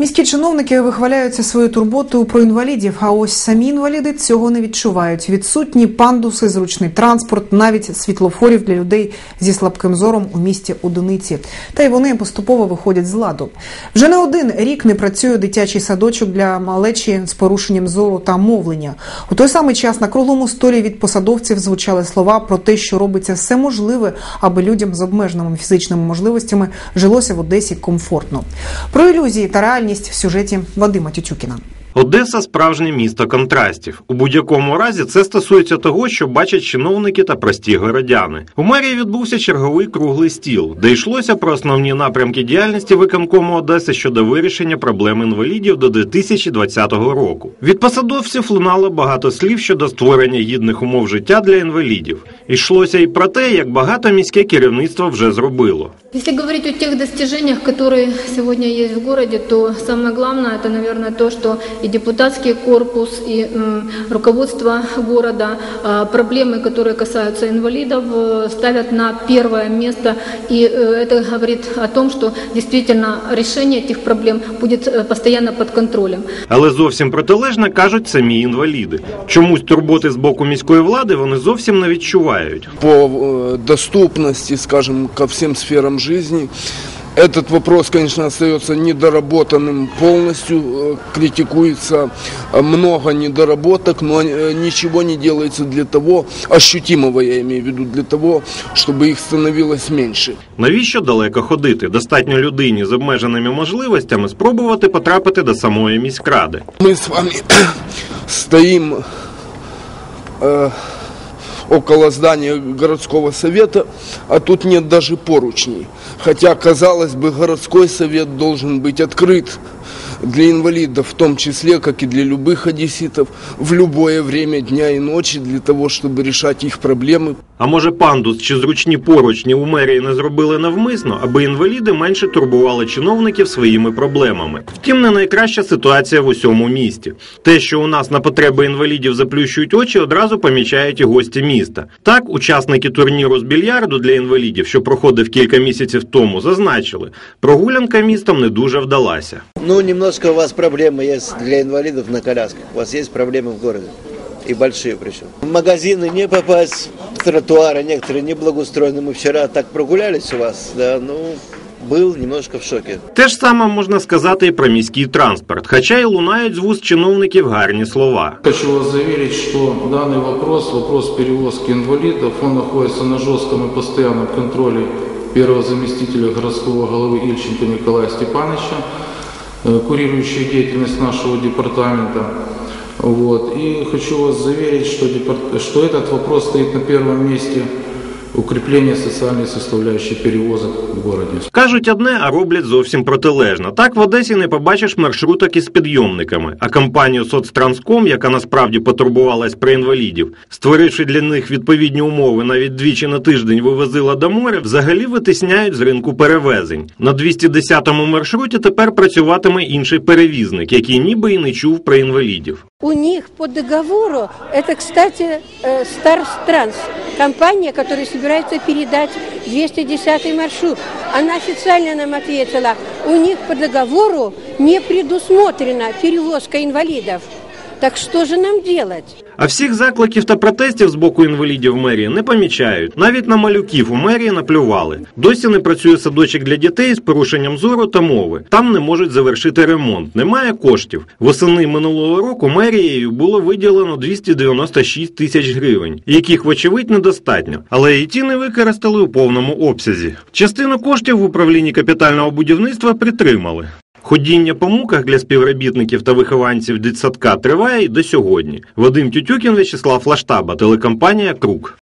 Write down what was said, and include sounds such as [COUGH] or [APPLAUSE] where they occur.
Міські чиновники вихваляються своєю турботою про інвалідів. А ось самі інваліди цього не відчувають. Відсутні пандуси, зручний транспорт, навіть світлофорів для людей зі слабким зором у місті одиниці. Та й вони поступово виходять з ладу. Вже не один рік не працює дитячий садочок для малечі з порушенням зору та мовлення. У той самий час на круглому столі від посадовців звучали слова про те, що робиться все можливе, аби людям з обмеженими фізичними можливостями жилося в Одесі комфортно. Про ілюзії та реальність в сюжеті Вадима Тютюкіна. Одеса справжнє місто контрастів. У будь-якому разі це стосується того, що бачать чиновники та прості городяни. У мерії відбувся черговий круглий стіл, де йшлося про основні напрямки діяльності виконкому Одеси щодо вирішення проблем інвалідів до 2020 року. Від посадовців лунало багато слів щодо створення гідних умов життя для інвалідів. Йшлося і про те, як багато міське керівництво вже зробило. Если говорить о тех достижениях, которые сегодня есть в городе, то главное, это, наверное, то, что и депутатский корпус, и м, руководство города а, проблемы, которые касаются инвалидов, э, ставят на первое место. И э, это говорит о том, что действительно решение этих проблем будет э, постоянно под контролем. Але зовсім протилежно кажуть самі інваліди. Чомусь турботи з боку міської влади вони зовсім не відчувають. по э, доступности, скажем, ко всем сферам жизни. Этот вопрос, конечно, остается недоработанным полностью, э, критикуется э, много недоработок, но э, ничего не делается для того, ощутимого я имею в виду, для того, чтобы их становилось меньше. Навіщо далеко ходити? Достатньо людині з обмеженими можливостями спробувати потрапити до самої міськради. Мы с вами [CLEARS THROAT] стоим э, около здания городского совета, а тут нет даже поручней. Хотя, казалось бы, городской совет должен быть открыт для инвалидов, в том числе, как и для любых одесситов, в любое время дня и ночи, для того, чтобы решать их проблемы. А може пандус чи зручні поручні у мерії не зробили навмисно, аби інваліди менше турбували чиновників своїми проблемами. Втім, не найкраща ситуація в усьому місті. Те, що у нас на потреби інвалідів заплющують очі, одразу помічають і гості міста. Так, учасники турніру з більярду для інвалідів, що проходив кілька місяців тому, зазначили, прогулянка містом не дуже вдалася. Ну, немножко у вас проблемы есть для инвалидов на колясках. У вас есть проблемы в городе И большие причем. В магазины не попасть, тротуары некоторые не благоустроены. Мы вчера так прогулялись у вас, да, ну, был немножко в шоке. Те ж саме можна сказати і про міський транспорт, хоча й лунають з вуст чиновників гарні слова. Хочу вас заверить, что данный вопрос, вопрос перевозки инвалидов, он находится на жестком и постоянном контроле первого заместителя городского головы Ильченко Николая Степановича, э, курирующего деятельность нашего департамента. Вот. И хочу вас заверить, что, департ- что этот вопрос стоит на первом месте укрепления социальной составляющей перевозок в городе. Кажуть одне, а роблять зовсім протилежно. Так в Одесі не побачиш маршруток із підйомниками. А компанію Соцтранском, яка насправді потурбувалась про інвалідів, створивши для них відповідні умови, навіть двічі на тиждень вивозила до моря, взагалі витисняють з ринку перевезень. На 210-му маршруті тепер працюватиме інший перевізник, який ніби і не чув про інвалідів. У них по договору, это, кстати, э, Старстранс, компания, которая собирается передать 210 маршрут. Она официально нам ответила, у них по договору не предусмотрена перевозка инвалидов. Так что же нам делать? А всіх закликів та протестів з боку інвалідів мерії не помічають. Навіть на малюків у мерії наплювали. Досі не працює садочок для дітей з порушенням зору та мови. Там не можуть завершити ремонт. Немає коштів. Восени минулого року мерією було виділено 296 тисяч гривень, яких, вочевидь, недостатньо. Але і ті не використали у повному обсязі. Частину коштів в управлінні капітального будівництва притримали. Ходіння по муках для співробітників та вихованців дитсадка триває і до сьогодні. Вадим Тютюкін, Вячеслав Лаштаба, телекомпанія Круг.